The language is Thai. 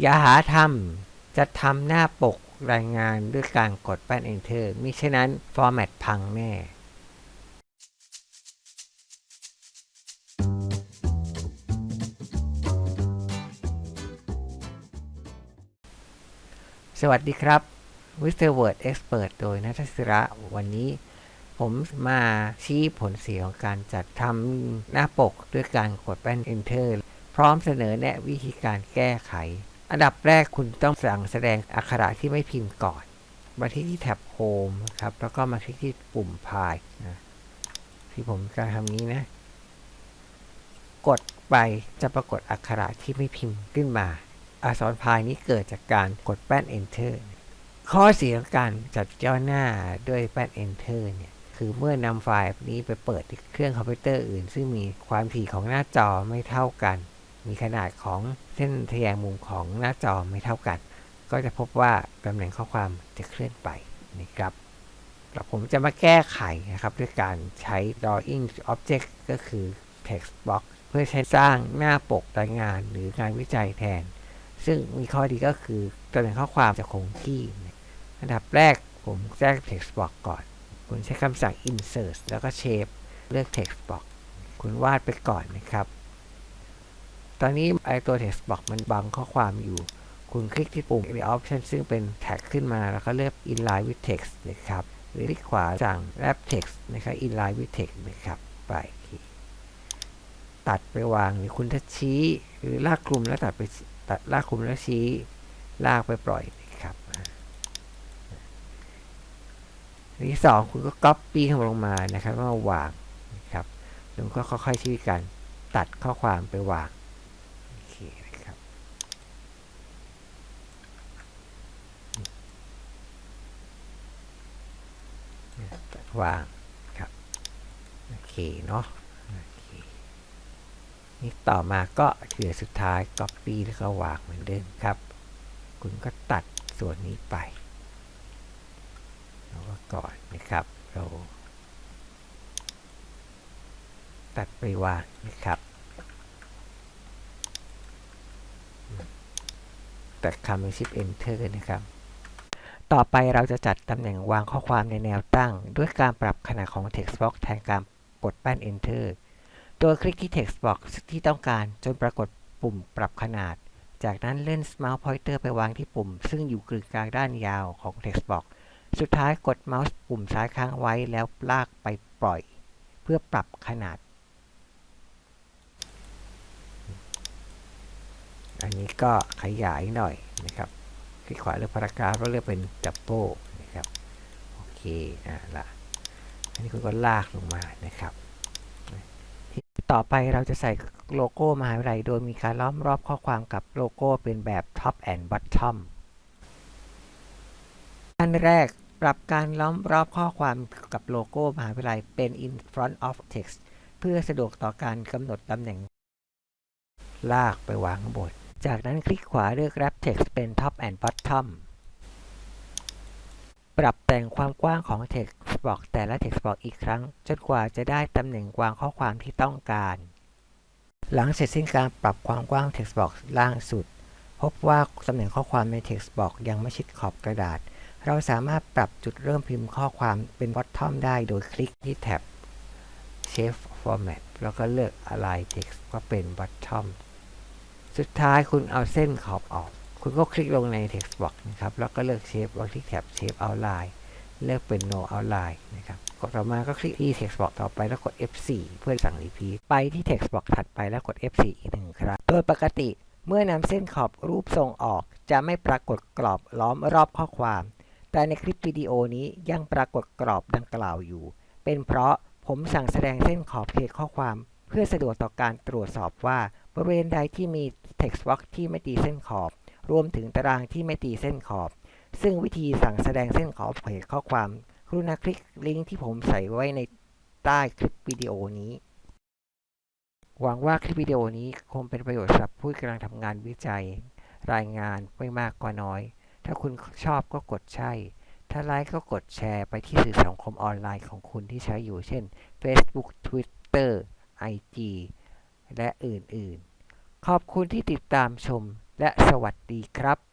อย่าหาทำจะทำหน้าปกรายงานด้วยการกดแป้น Enter มิฉะนั้น ฟอร์แมตพังแน่สวัสดีครับ w i s t e r Word Expert โดยนัทศิระ วันนี้ ผมมาชี้ผลเสียของการจัดทำหน้าปกด้วยการกดแป้น Enter พร้อมเสนอแนะวิธีการแก้ไข อันดับแรกคุณต้องสั่งแสดงอักขระที่ไม่พิมพ์ก่อน มาที่ที่แท็บ Home ครับ แล้วก็มาที่ที่ปุ่มพายนะที่ผมจะทำนี้นะ กดไปจะปรากฏอักขระที่ไม่พิมพ์ขึ้นมา อักษรพายนี้เกิดจากการกดแป้น Enter ข้อเสียของการจัดย่อหน้าด้วยแป้น Enter เนี่ยคือเมื่อนำไฟล์นี้ไปเปิดที่เครื่องคอมพิวเตอร์อื่น ซึ่งมีความถี่ของหน้าจอไม่เท่ากัน มีขนาดของเส้นทะแยงมุมของหน้าจอไม่เท่ากัน ก็จะพบว่าตำแหน่งข้อความจะเคลื่อนไปนะครับแล้วผมจะมาแก้ไขนะครับ ด้วยการใช้ drawing object ก็คือ text box เพื่อใช้สร้างหน้าปกรายงานหรืองานวิจัยแทน ซึ่งมีข้อดีก็คือตำแหน่งข้อความจะคงที่ อันดับแรกผมแจ้ง text box ก่อน คุณใช้คำสั่ง insert แล้วก็ shape เลือก text box คุณวาดไปก่อนนะครับ ตอนนี้ไอตัว text box มันบังข้อความอยู่ คุณคลิกที่ปุ่ม the option ซึ่งเป็นแท็กขึ้นมาแล้วก็เลือก inline with text นะครับหรือคลิกขวาสั่ง wrap text นะครับ inline with text นะครับไปตัดไปวางหรือคุณจะชี้ หรือลากกลุ่มแล้วตัดไปตัดลากกลุ่มแล้วชี้ ลากไปปล่อยนะครับอันที่สองคุณก็ copy ข้างลงมานะครับมาวางนะครับแล้วก็ค่อยๆชี้กัน ตัดข้อความไปวางโอเคนะครับตัด วางครับโอเคเนาะนี่ต่อมาก็เหลือสุดท้าย copy แล้วก็วางเหมือนเดิมครับ คุณก็ตัดส่วนนี้ไปแล้วก็ก่อนนะครับ เรา ตัดไปวางนะครับตัดคำเป็นชิป enter นะครับ ต่อไปเราจะจัดตำแหน่งวางข้อความในแนวตั้ง ด้วยการปรับขนาดของ text box แทนการกดแป้น enter โดยคลิกที่ text box ที่ต้องการจนปรากฏปุ่มปรับขนาด จากนั้นเลื่อน mouse pointer ไปวางที่ปุ่ม ซึ่งอยู่กึ่งกลางด้านยาวของ text box สุดท้ายกดเมาส์ปุ่มซ้ายค้างไว้แล้วลากไปปล่อย เพื่อปรับขนาด อันนี้ก็ขยายหน่อยนะครับ คลิกขวาเลือกพารากราฟแล้วเลือกเป็นดับเบิลนะครับโอเคอะละอันนี้คุณก็ลากลงมานะครับ ต่อไปเราจะใส่โลโก้มหาวิทยาลัยโดยมีการล้อมรอบข้อความกับโลโก้เป็นแบบ Top and Bottom อันแรกปรับการล้อมรอบข้อความกับโลโก้มหาวิทยาลัยเป็น in front of text เพื่อสะดวกต่อการกำหนดตำแหน่ง ลากไปวางข้างบน จากนั้นคลิกขวาเลือก wrap text เป็น top and bottom ปรับแต่งความกว้างของ text box แต่ละ text box อีกครั้ง จนกว่าจะได้ตำแหน่งวางข้อความที่ต้องการ หลังเสร็จสิ้นการปรับความกว้าง text box ล่างสุด พบว่าตำแหน่งข้อความใน text box ยังไม่ชิดขอบกระดาษ เราสามารถปรับจุดเริ่มพิมพ์ข้อความเป็น bottom ได้โดยคลิกที่แท็บ shape format แล้วก็เลือก align text ก็เป็น bottom สุดท้ายคุณเอาเส้นขอบออก คุณก็คลิกลงใน text box นะครับ แล้วก็เลือก shape ล้วคลิกแท็บ shape outline เลือกเป็น no outline นะครับ กดต่อมาก็คลิกที่ text box ต่อไปแล้วกด F4 เพื่อสั่ง repeat ไปที่ text box ถัดไปแล้วกด F4 อีกหนึ่งครั้ง โดยปกติเมื่อนำเส้นขอบรูปทรงออก จะไม่ปรากฏกรอบล้อมรอบข้อความ แต่ในคลิปวิดีโอนี้ยังปรากฏกรอบดังกล่าวอยู่ เป็นเพราะผมสั่งแสดงเส้นขอบเขตข้อความ เพื่อสะดวกต่อการตรวจสอบว่า บริเวณใดที่มี text box ที่ไม่ตีเส้นขอบ รวมถึงตารางที่ไม่ตีเส้นขอบ ซึ่งวิธีสั่งแสดงเส้นขอบเขตข้อความกรุณาคลิกลิงก์ที่ผมใส่ไว้ในใต้คลิปวิดีโอนี้ หวังว่าคลิปวิดีโอนี้คงเป็นประโยชน์สำหรับผู้กำลังทำงานวิจัย รายงานไม่มากก็น้อย ถ้าคุณชอบก็กดใช่ ถ้าไลค์ก็กดแชร์ไปที่สื่อสังคมออนไลน์ของคุณที่ใช้อยู่เช่น Facebook Twitter IG และอื่นๆ ขอบคุณที่ติดตามชมและสวัสดีครับ